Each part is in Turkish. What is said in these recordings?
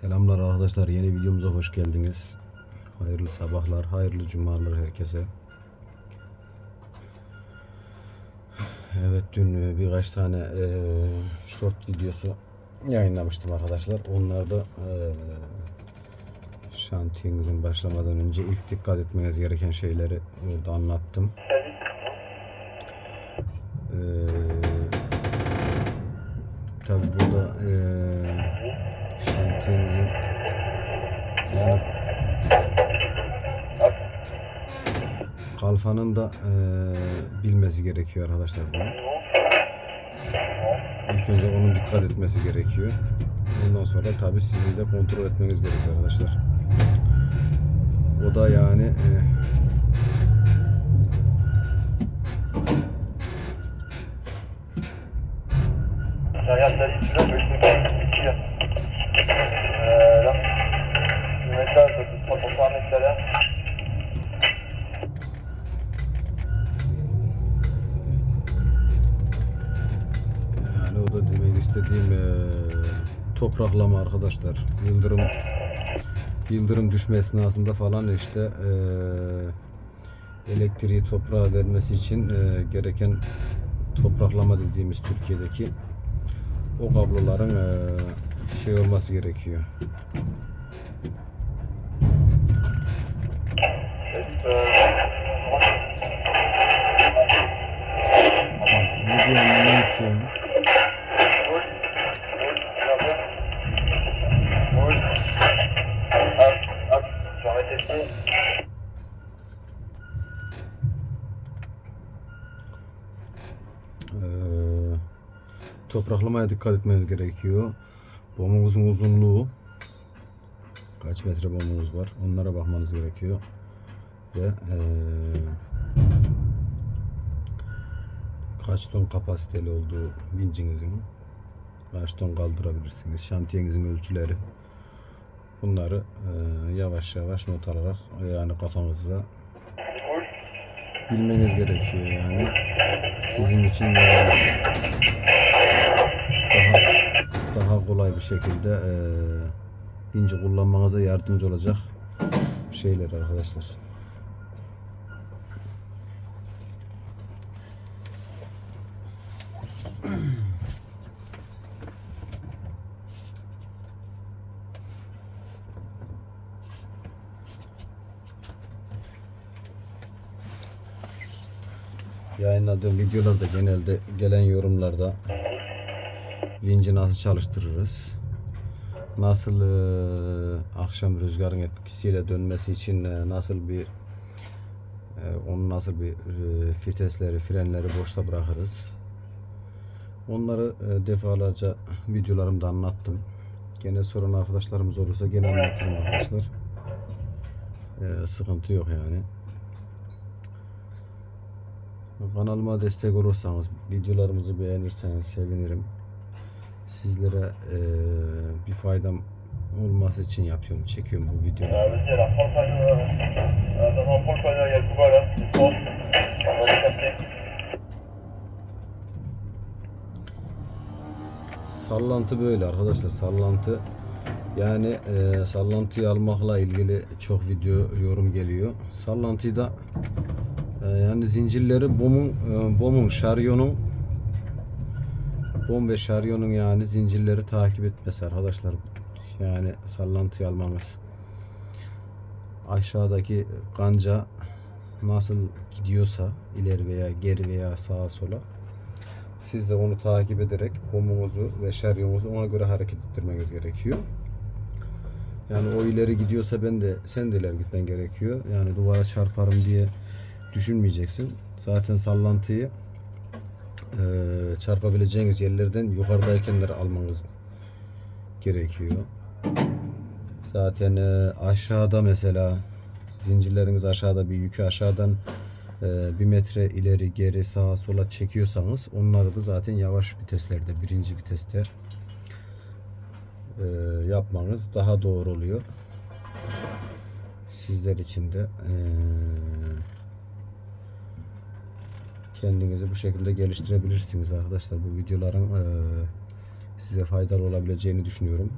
Selamlar arkadaşlar. Yeni videomuza hoş geldiniz. Hayırlı sabahlar, hayırlı cumalar herkese. Evet dün e, birkaç tane e, short videosu yayınlamıştım arkadaşlar. Onlarda e, şantiyenizin başlamadan önce ilk dikkat etmeniz gereken şeyleri orada anlattım. E, Tabi burada e, şantiyenizin yani kalfanın da e, bilmesi gerekiyor arkadaşlar bunu. İlk önce onun dikkat etmesi gerekiyor. Ondan sonra tabi sizin de kontrol etmeniz gerekiyor arkadaşlar. O da yani e, Hayatları içine düştük. İkiye. Eee, lan. Mesela fotoğraflara. Yani demek istediğim eee, topraklama arkadaşlar. Yıldırım yıldırım düşme esnasında falan işte eee, elektriği toprağa vermesi için eee, gereken topraklama dediğimiz Türkiye'deki o kabloların eee, şey olması gerekiyor. Ne diyor anlamadım ki. Ee, topraklamaya dikkat etmeniz gerekiyor. Bomunuzun uzunluğu kaç metre bomunuz var onlara bakmanız gerekiyor. Ve ee, kaç ton kapasiteli olduğu vincinizin kaç ton kaldırabilirsiniz. Şantiyenizin ölçüleri bunları ee, yavaş yavaş not alarak yani kafanızda. Bilmeniz gerekiyor yani sizin için daha daha kolay bir şekilde e, vinci kullanmanıza yardımcı olacak şeyler arkadaşlar. Yayınladığım videolarda genelde gelen yorumlarda vinci nasıl çalıştırırız? Nasıl e, akşam rüzgarın etkisiyle dönmesi için e, nasıl bir e, onu nasıl bir e, fitesleri, frenleri boşta bırakırız? Onları e, defalarca videolarımda anlattım. Gene soran arkadaşlarımız olursa gene anlatırım arkadaşlar. E, sıkıntı yok yani. Kanalıma destek olursanız, videolarımızı beğenirseniz sevinirim. Sizlere eee, bir faydam olması için yapıyorum, çekiyorum bu videoları. Sallantı böyle arkadaşlar, sallantı. Yani eee sallantıyı almakla ilgili çok video, yorum geliyor. Sallantıyı da yani zincirleri bomun, eee, bomun, şaryonun bom ve şaryonun yani zincirleri takip etmesi arkadaşlar. Yani sallantıyı almamız. Aşağıdaki kanca nasıl gidiyorsa ileri veya geri veya sağa sola siz de onu takip ederek bomunuzu ve şeryonuzu ona göre hareket ettirmeniz gerekiyor. Yani o ileri gidiyorsa ben de sen de ileri gitmen gerekiyor. Yani duvara çarparım diye düşünmeyeceksin. Zaten sallantıyı eee, çarpabileceğiniz yerlerden yukarıdaykenleri almanız gerekiyor. Zaten eee, aşağıda mesela zincirleriniz aşağıda bir yükü aşağıdan eee, bir metre ileri geri sağa sola çekiyorsanız onları da zaten yavaş viteslerde birinci viteste eee, yapmanız daha doğru oluyor. Sizler için de eee, kendinizi bu şekilde geliştirebilirsiniz arkadaşlar. Bu videoların e, size faydalı olabileceğini düşünüyorum.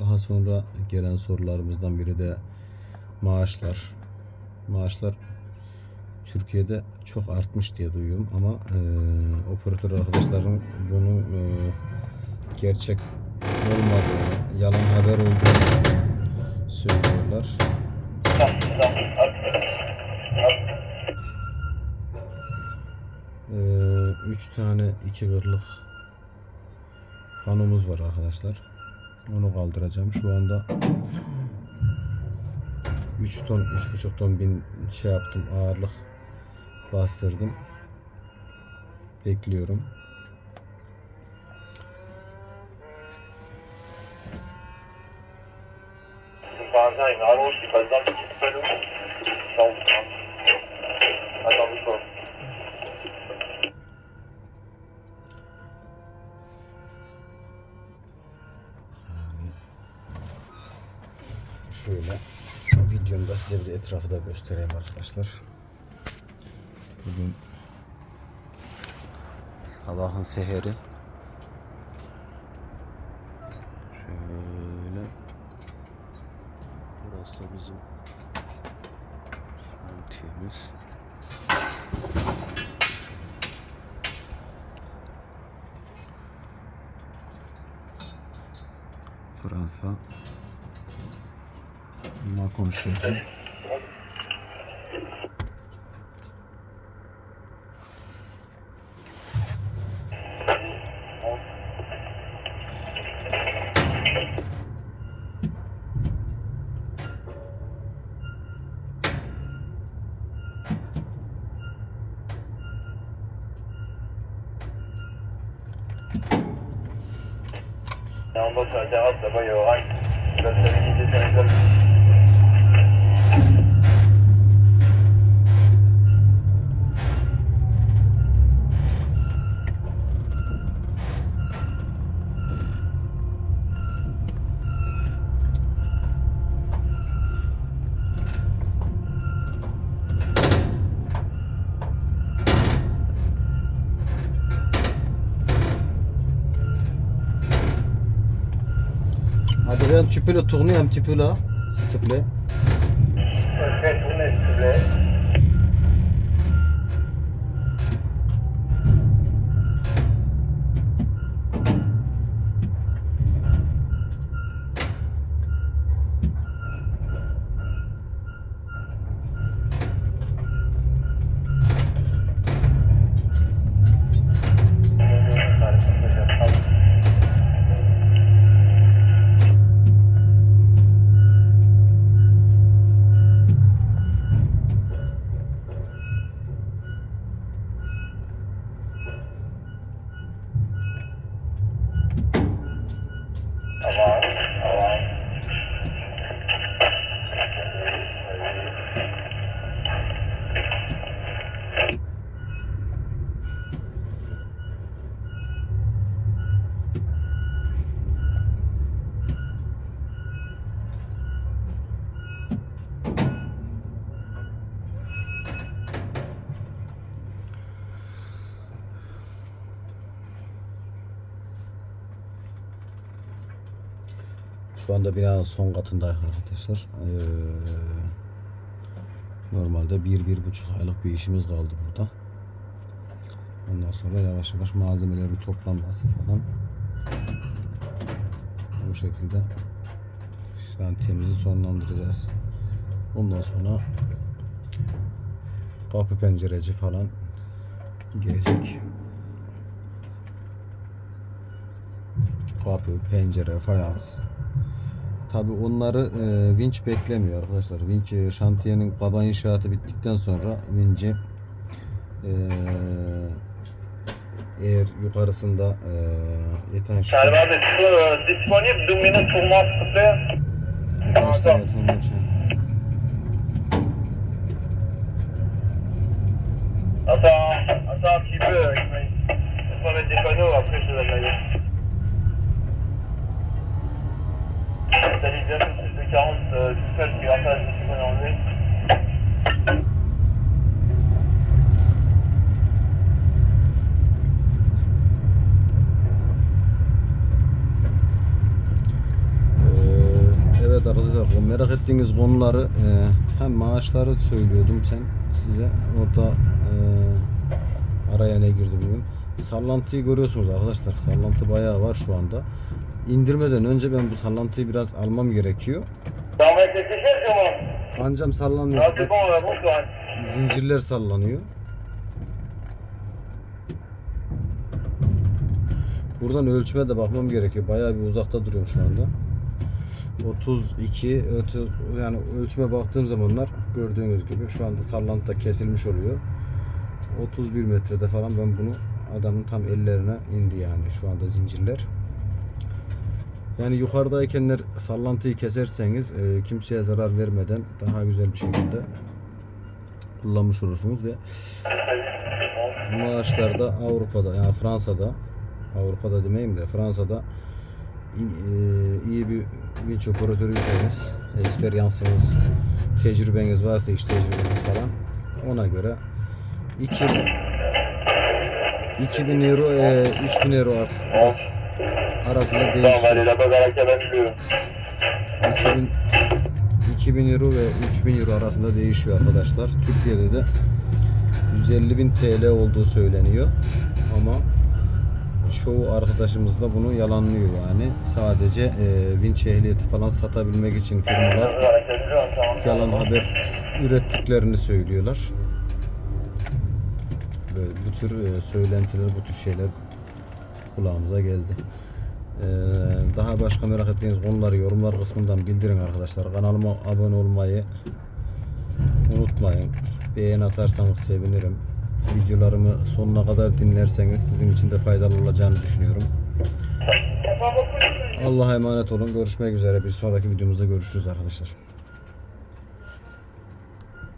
Daha sonra gelen sorularımızdan biri de maaşlar. Maaşlar Türkiye'de çok artmış diye duyuyorum ama e, operatör arkadaşların bunu e, gerçek olmadığını, yalan haber olduğunu söylüyorlar. Tamam, tamam. Hadi. Hadi. Ee, üç tane iki kırlık panomuz var arkadaşlar. Onu kaldıracağım. Şu anda 3 ton, 3,5 ton bin şey yaptım. Ağırlık bastırdım. Bekliyorum. Bazen abi hoş Şöyle videomda size bir de etrafı da göstereyim arkadaşlar. Bugün sabahın seheri. Şöyle burası da bizim şantiyemiz. Fransa Macon şehri. Yanında sadece az da bayağı ay. Ben seni iyice senekler. Adrien, tu peux le tourner un petit peu là, s'il te plaît. Şu anda binanın son katındayız arkadaşlar. Ee, normalde bir, bir buçuk aylık bir işimiz kaldı burada. Ondan sonra yavaş yavaş malzemelerin toplanması falan. Bu şekilde şantiyemizi sonlandıracağız. Ondan sonra kapı pencereci falan gelecek. Kapı, pencere, fayans. Tabi onları e, vinç beklemiyor arkadaşlar. Vinç e, şantiyenin kaba inşaatı bittikten sonra vinci e, eğer yukarısında e, etanş Server de euh, disponible deux minutes pour moi s'il te plaît. etanşta yatılmak için Attends, attends un petit peu, Ismaël. Laisse-moi mettre des panneaux, après je te donne la bien, c'est le 40 euh, tout seul qui pas, je suis enlevé. Evet arkadaşlar merak ettiğiniz konuları e, hem maaşları söylüyordum sen size orada e, araya ne girdi bilmiyorum. Sallantıyı görüyorsunuz arkadaşlar. Sallantı bayağı var şu anda indirmeden önce ben bu sallantıyı biraz almam gerekiyor. Tamam yetişir zaman. Kancam sallanıyor. Hadi baba Zincirler sallanıyor. Buradan ölçüme de bakmam gerekiyor. Bayağı bir uzakta duruyorum şu anda. 32 30, yani ölçüme baktığım zamanlar gördüğünüz gibi şu anda sallantı da kesilmiş oluyor. 31 metrede falan ben bunu adamın tam ellerine indi yani şu anda zincirler. Yani yukarıdaykenler sallantıyı keserseniz e, kimseye zarar vermeden daha güzel bir şekilde kullanmış olursunuz ve maaşlarda Avrupa'da yani Fransa'da Avrupa'da demeyeyim de Fransa'da e, iyi bir vinç operatörüyseniz eksperyansınız tecrübeniz varsa iş tecrübeniz falan ona göre 2 2000 euro e, 3000 euro ar- arasında Tamam değişiyor. hadi lafa karakter ben biliyorum. 2000, 2000 euro ve 3000 euro arasında değişiyor arkadaşlar. Türkiye'de de 150 bin TL olduğu söyleniyor. Ama çoğu arkadaşımız da bunu yalanlıyor yani. Sadece e, vinç ehliyeti falan satabilmek için firmalar Lafa tamam. yalan haber ürettiklerini söylüyorlar. Böyle bu tür e, söylentiler, bu tür şeyler kulağımıza geldi. Ee, daha başka merak ettiğiniz konuları yorumlar kısmından bildirin arkadaşlar. Kanalıma abone olmayı unutmayın. Beğen atarsanız sevinirim. Videolarımı sonuna kadar dinlerseniz sizin için de faydalı olacağını düşünüyorum. Allah'a emanet olun. Görüşmek üzere. Bir sonraki videomuzda görüşürüz arkadaşlar.